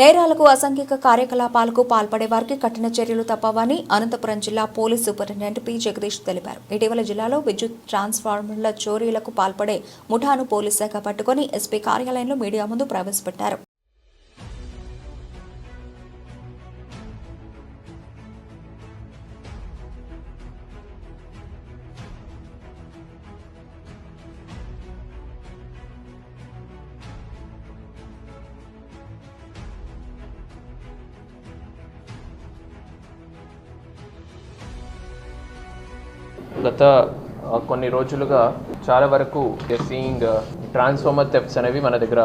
నేరాలకు అసాంఘిక కార్యకలాపాలకు పాల్పడే వారికి కఠిన చర్యలు తప్పవని అనంతపురం జిల్లా పోలీస్ సూపరింటెండెంట్ పి. జగదీష్ తెలిపారు. ఇటీవల జిల్లాలో విద్యుత్ ట్రాన్స్ఫార్మర్ల చోరీలకు పాల్పడే ముఠాను పోలీస్ శాఖ పట్టుకుని ఎస్పీ కార్యాలయంలో మీడియా ముందు ప్రవేశపెట్టారు. గత కొన్ని రోజులుగా చాలా వరకు సీయింగ్ ట్రాన్స్ఫార్మర్ థెఫ్ట్స్ అనేవి మన దగ్గర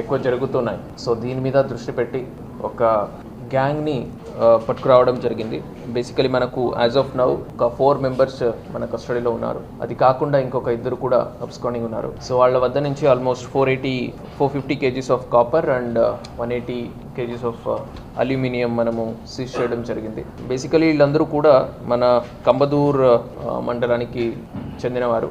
ఎక్కువ జరుగుతున్నాయి. సో దీని మీద దృష్టి పెట్టి ఒక గ్యాంగ్ని పట్టుకురావడం జరిగింది. బేసికలీ మనకు యాజ్ ఆఫ్ నౌ ఒక ఫోర్ మెంబర్స్ మన కస్టడీలో ఉన్నారు. అది కాకుండా ఇంకొక ఇద్దరు కూడా అబ్స్కాండింగ్ ఉన్నారు. సో వాళ్ళ వద్ద నుంచి almost four eighty four fifty KGs of copper and one eighty KGs of aluminium మనము సీజ్ చేయడం జరిగింది. బేసికలీ వీళ్ళందరూ కూడా మన కంబదూర్ మండలానికి చెందినవారు.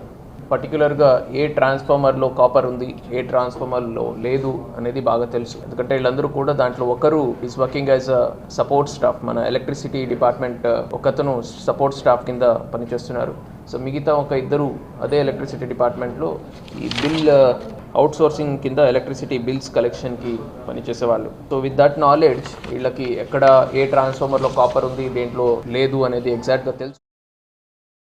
పర్టికులర్గా ఏ ట్రాన్స్ఫార్మర్లో కాపర్ ఉంది ఏ ట్రాన్స్ఫార్మర్లో లేదు అనేది బాగా తెలుసు. ఎందుకంటే వీళ్ళందరూ కూడా దాంట్లో ఒకరు is working as a support staff మన ఎలక్ట్రిసిటీ డిపార్ట్మెంట్ uh, ఒకతను సపోర్ట్ స్టాఫ్ కింద పనిచేస్తున్నారు. సో మిగతా ఒక ఇద్దరు అదే ఎలక్ట్రిసిటీ డిపార్ట్మెంట్లో ఈ బిల్ అవుట్ సోర్సింగ్ కింద ఎలక్ట్రిసిటీ బిల్స్ కలెక్షన్కి పనిచేసేవాళ్ళు. సో విత్ దట్ నాలెడ్జ్ వీళ్ళకి ఎక్కడ ఏ ట్రాన్స్ఫార్మర్లో కాపర్ ఉంది దేంట్లో లేదు అనేది ఎగ్జాక్ట్గా తెలుసు.